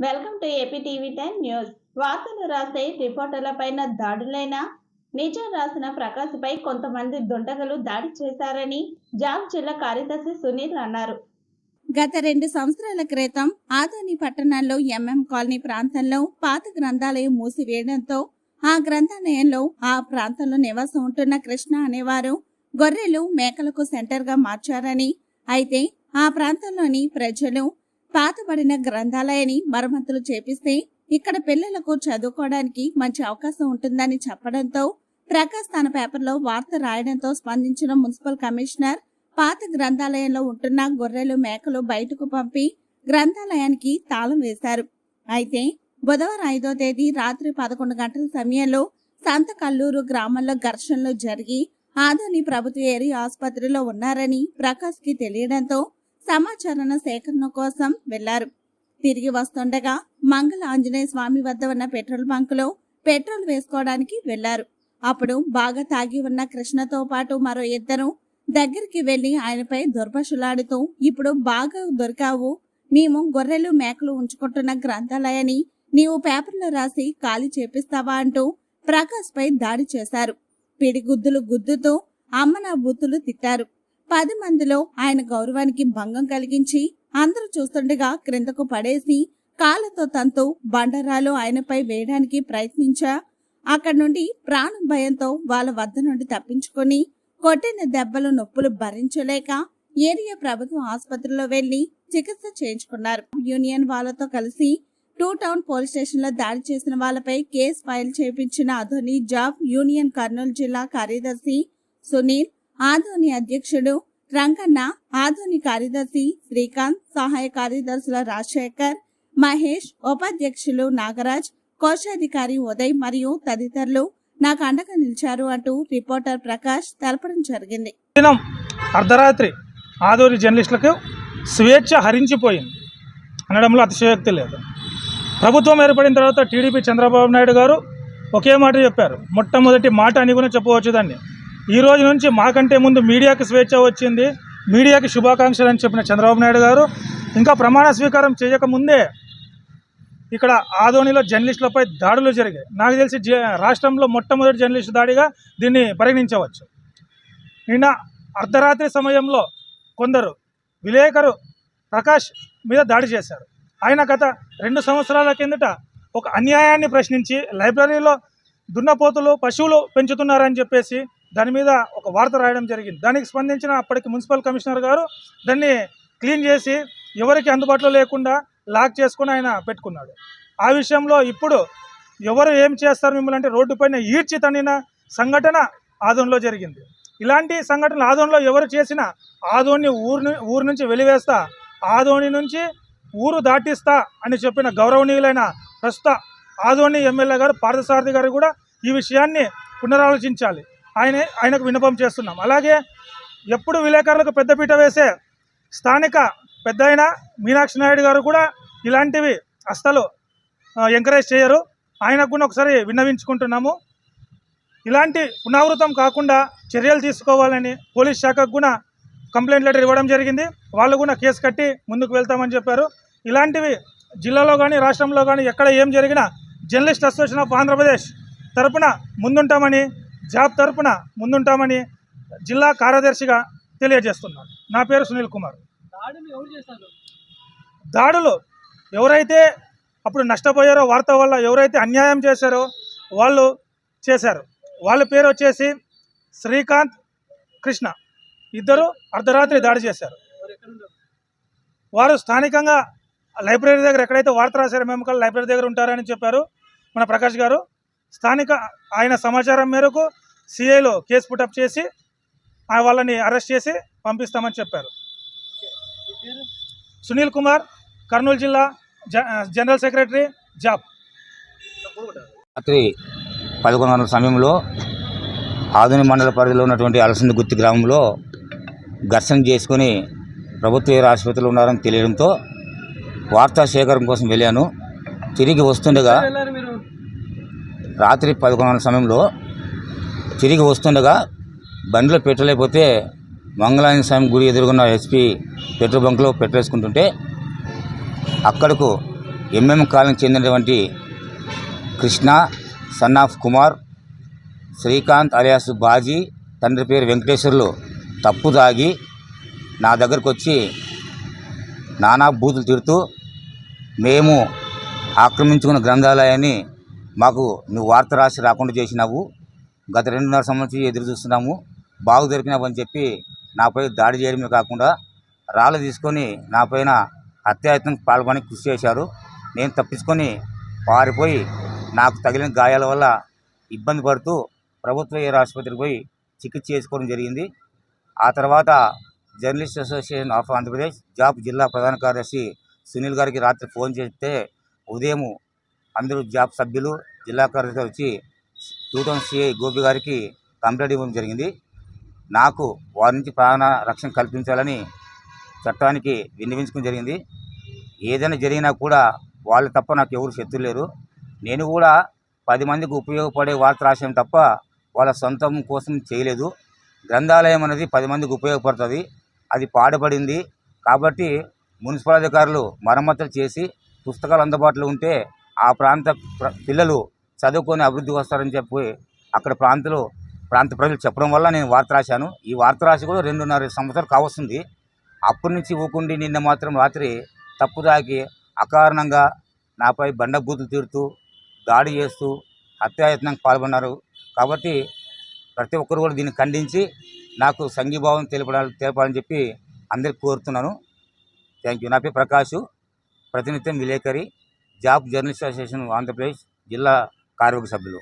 Welcome to AP TV ten news. వార్తలు రాసే రిపోర్టర్లపైన దాడులైన నిజం రాసిన ప్రకాశ్పై కొంతమంది దుండగులు దాడి చేశారని జాబ్ జిల్లా కార్యదర్శి సునీల్ అన్నారు. గత రెండు సంవత్సరాల క్రితం ఆదోని పట్టణంలో ఎంఎం కాలనీ ప్రాంతంలో పాత గ్రంథాలయం మూసివేయడంతో ఆ గ్రంథాలయంలో ఆ ప్రాంతంలో నివాసం ఉంటున్న కృష్ణ అనేవారు గొర్రెలు మేకలకు సెంటర్గా మార్చారని అయితే ఆ ప్రాంతంలోని ప్రజలు పాతబడిన గ్రంథాలయాన్ని మరమ్మతులు చేపిస్తే ఇక్కడ పిల్లలకు చదువుకోవడానికి మంచి అవకాశం ఉంటుందని చెప్పడంతో ప్రకాశ్ తన పేపర్లో వార్త రాయడంతో స్పందించిన మున్సిపల్ కమిషనర్ పాత గ్రంథాలయంలో ఉంటున్న గొర్రెలు మేకలు బయటకు పంపి గ్రంథాలయానికి తాళం వేశారు. అయితే బుధవారం ఐదో తేదీ రాత్రి పదకొండు గంటల సమయంలో సంత కల్లూరు గ్రామంలో ఘర్షణలు జరిగి ఆదోని ప్రభుత్వ ఏరియా ఆసుపత్రిలో ఉన్నారని ప్రకాష్కి తెలియడంతో సమాచారణ సేకరణ కోసం వెళ్ళారు. తిరిగి వస్తుండగా మంగళ ఆంజనేయ స్వామి వద్ద ఉన్న పెట్రోల్ బంకులో పెట్రోల్ వేసుకోవడానికి వెళ్ళారు. అప్పుడు బాగా తాగి ఉన్న కృష్ణతో పాటు మరో ఇద్దరు దగ్గరికి వెళ్ళి ఆయనపై దుర్భషులాడుతూ ఇప్పుడు బాగా దొరికావు. మేము గొర్రెలు మేకలు ఉంచుకుంటున్న గ్రంథాలయాన్ని నీవు పేపర్లో రాసి ఖాళీ చేపిస్తావా అంటూ ప్రకాష్ పై దాడి చేశారు. పిడిగుద్దులు గుద్దుతూ అమ్మ నా బూతులు తిట్టారు. పది మందిలో ఆయన గౌరవానికి భంగం కలిగించి అందరూ చూస్తుండగా క్రిందకు పడేసి కాళ్ళతో తంతు బండరాలు ఆయనపై వేయడానికి ప్రయత్నించా. అక్కడి నుండి ప్రాణం భయంతో వాళ్ళ వద్ద నుండి తప్పించుకొని కొట్టిన దెబ్బలు నొప్పులు భరించలేక ఏరియా ప్రభుత్వ ఆసుపత్రిలో వెళ్ళి చికిత్స చేయించుకున్నారు. యూనియన్ వాళ్ళతో కలిసి టూ టౌన్ పోలీస్ స్టేషన్లో దాడి చేసిన వాళ్ళపై కేసు ఫైల్ చేయించిన అధోని జాబ్ యూనియన్ కర్నూలు జిల్లా కార్యదర్శి సునీల్ ఆధోని అధ్యక్షుడు రంగన్న ఆధోని కార్యదర్శి శ్రీకాంత్ సహాయ కార్యదర్శుల రాజశేఖర్ మహేష్ ఉపాధ్యక్షులు నాగరాజ్ కోశాధికారి ఉదయ్ మరియు తదితరులు నాకు అండగా నిలిచారు అంటూ రిపోర్టర్ ప్రకాష్ తెలపడం జరిగింది. దినం అర్ధరాత్రి ఆదోరి జర్నలిస్టులకు స్వేచ్ఛ హరించిపోయింది. అనడంలో అతిశయోక్తి లేదు. ప్రభుత్వం ఏర్పడిన తర్వాత టీడీపీ చంద్రబాబు నాయుడు గారు ఒకే మాట చెప్పారు. మొట్టమొదటి మాట అని కూడా చెప్పవచ్చు దాన్ని. ఈ రోజు నుంచి మాకంటే ముందు మీడియాకి స్వేచ్ఛ వచ్చింది. మీడియాకి శుభాకాంక్షలు అని చెప్పిన చంద్రబాబు నాయుడు గారు. ఇంకా ప్రమాణ స్వీకారం చేయకముందే ఇక్కడ ఆదోనిలో జర్నలిస్టులపై దాడులు జరిగాయి. నాకు తెలిసి రాష్ట్రంలో మొట్టమొదటి జర్నలిస్టు దాడిగా దీన్ని పరిగణించవచ్చు. నిన్న అర్ధరాత్రి సమయంలో కొందరు విలేకరు ప్రకాష్ మీద దాడి చేశారు. ఆయన గత రెండు సంవత్సరాల కిందట ఒక అన్యాయాన్ని ప్రశ్నించి లైబ్రరీలో దున్నపోతులు పశువులు పెంచుతున్నారని చెప్పేసి దాని మీద ఒక వార్త రాయడం జరిగింది. దానికి స్పందించిన అప్పటికి మున్సిపల్ కమిషనర్ గారు దాన్ని క్లీన్ చేసి ఎవరికి అందుబాటులో లేకుండా లాక్ చేసుకుని ఆయన పెట్టుకున్నాడు. ఆ విషయంలో ఇప్పుడు ఎవరు ఏం చేస్తారు మిమ్మల్ని అంటే రోడ్డుపైన ఈడ్చి తన్నిన సంఘటన ఆదోన్లో జరిగింది. ఇలాంటి సంఘటనలు ఆదోన్లో ఎవరు చేసినా ఆదోన్ని ఊరు ఊరు నుంచి వెలివేస్తా ఆదోని నుంచి ఊరు దాటిస్తా అని చెప్పిన గౌరవనీయులైన ప్రస్తుత ఆదోని ఎమ్మెల్యే గారు పార్థసారథి గారు కూడా ఈ విషయాన్ని పునరాలోచించాలి. ఆయన ఆయనకు విన్నపం చేస్తున్నాం. అలాగే ఎప్పుడు విలేకరులకు పెద్దపీట వేసే స్థానిక పెద్ద అయిన మీనాక్షి నాయుడు గారు కూడా ఇలాంటివి అస్సలు ఎంకరేజ్ చేయరు. ఆయనకు కూడా ఒకసారి విన్నవించుకుంటున్నాము. ఇలాంటి పునరావృతం కాకుండా చర్యలు తీసుకోవాలని పోలీస్ శాఖకు కూడా కంప్లైంట్ లెటర్ ఇవ్వడం జరిగింది. వాళ్ళు కూడా కేసు కట్టి ముందుకు వెళ్తామని చెప్పారు. ఇలాంటివి జిల్లాలో కానీ రాష్ట్రంలో కానీ ఎక్కడ ఏం జరిగినా జర్నలిస్ట్ అసోసియేషన్ ఆఫ్ ఆంధ్రప్రదేశ్ తరపున ముందుంటామని జాబ్ తరపున ముందుంటామని జిల్లా కార్యదర్శిగా తెలియజేస్తున్నాను. నా పేరు సునీల్ కుమార్. దాడులు ఎవరైతే అప్పుడు నష్టపోయారో వార్త వల్ల ఎవరైతే అన్యాయం చేశారో వాళ్ళు చేశారు. వాళ్ళ పేరు వచ్చేసి శ్రీకాంత్ కృష్ణ. ఇద్దరు అర్ధరాత్రి దాడి చేశారు. వారు స్థానికంగా లైబ్రరీ దగ్గర ఎక్కడైతే వార్త రాశారో మేము లైబ్రరీ దగ్గర ఉంటారని చెప్పారు మన ప్రకాష్ గారు. స్థానిక ఆయన సమాచారం మేరకు సిఐలో కేసు పుటప్ చేసి ఆ వాళ్ళని అరెస్ట్ చేసి పంపిస్తామని చెప్పారు. సునీల్ కుమార్ కర్నూలు జిల్లా జనరల్ సెక్రటరీ జాబ్. రాత్రి పదకొండు గంటల సమయంలో ఆధునిక మండల పరిధిలో ఉన్నటువంటి అలసింది గుత్తి గ్రామంలో ఘర్షణ చేసుకొని ప్రభుత్వ ఆసుపత్రిలో ఉన్నారని తెలియడంతో వార్తా సేకరణ కోసం వెళ్ళాను. తిరిగి వస్తుండగా రాత్రి పదకొండు సమయంలో తిరిగి వస్తుండగా బండిలో పెట్రోల్ అయిపోతే మంగళాయన స్వామి గుడి ఎదుర్కొన్న ఎస్పీ పెట్రోల్ బంక్లో పెట్రోల్ వేసుకుంటుంటే అక్కడకు ఎంఎం కాలం చెందినటువంటి Krishna son of Kumar Srikanth alias Baji తండ్రి పేరు వెంకటేశ్వర్లు తప్పు తాగి నా దగ్గరకు వచ్చి నానా బూతులు తిడుతూ మేము ఆక్రమించుకున్న గ్రంథాలయాన్ని మాకు నువ్వు వార్త రాసి రాకుండా చేసినావు. గత రెండున్నర సంవత్సరం ఎదురు చూస్తున్నాము. బాగు దొరికినావని చెప్పి నాపై దాడి చేయడమే కాకుండా రాళ్ళు తీసుకొని నాపైన హత్యాయత్నం పాల్గొని కృషి చేశారు. నేను తప్పించుకొని పారిపోయి నాకు తగిలిన గాయాల వల్ల ఇబ్బంది పడుతూ ప్రభుత్వ ఏర్ ఆసుపత్రికి పోయి చికిత్స చేసుకోవడం జరిగింది. ఆ తర్వాత జర్నలిస్ట్ అసోసియేషన్ ఆఫ్ ఆంధ్రప్రదేశ్ జాబ్ జిల్లా ప్రధాన కార్యదర్శి సునీల్ గారికి రాత్రి ఫోన్ చేస్తే ఉదయం అందరూ జాబ్ సభ్యులు జిల్లా కార్యదర్శి వచ్చి టూ టౌన్ సిఐ గోపి గారికి కంప్లైంట్ ఇవ్వడం జరిగింది. నాకు వారి నుంచి ప్రాణ రక్షణ కల్పించాలని చట్టానికి విన్నవించుకోవడం జరిగింది. ఏదైనా జరిగినా కూడా వాళ్ళు తప్ప నాకు ఎవరు శత్రులు లేరు. నేను కూడా పది మందికి ఉపయోగపడే వార్త రాసాను తప్ప వాళ్ళ సొంతం కోసం చేయలేదు. గ్రంథాలయం అనేది పది మందికి ఉపయోగపడుతుంది. అది పాడుపడింది కాబట్టి మున్సిపల్ అధికారులు మరమ్మతులు చేసి పుస్తకాలు అందుబాటులో ఉంటే ఆ ప్రాంత ప్ర- పిల్లలు చదువుకొని అభివృద్ధి వస్తారని చెప్పి అక్కడ ప్రాంతాలు ప్రాంత ప్రజలు చెప్పడం వల్ల నేను వార్త రాశాను. ఈ వార్త రాసి కూడా రెండున్నర సంవత్సరాలు కావస్తుంది. అప్పటి నుంచి ఊకుండి నిన్న మాత్రం రాత్రి తప్పు తాకి అకారణంగా నాపై బండబూతులు తీరుతూ దాడి చేస్తూ హత్యాయత్నంకి పాల్గొన్నారు. కాబట్టి ప్రతి ఒక్కరు కూడా దీన్ని ఖండించి నాకు సంఘీభావం తెలపడాలి తెలపాలని చెప్పి అందరికి కోరుతున్నాను. థ్యాంక్ యూ నా పేరు ప్రకాష్ ప్రతినిత్యం విలేకరి. జాబ్ జర్నలిస్ట్ అసోసియేషన్ ఆంధ్రప్రదేశ్ జిల్లా కార్మిక సభ్యులు.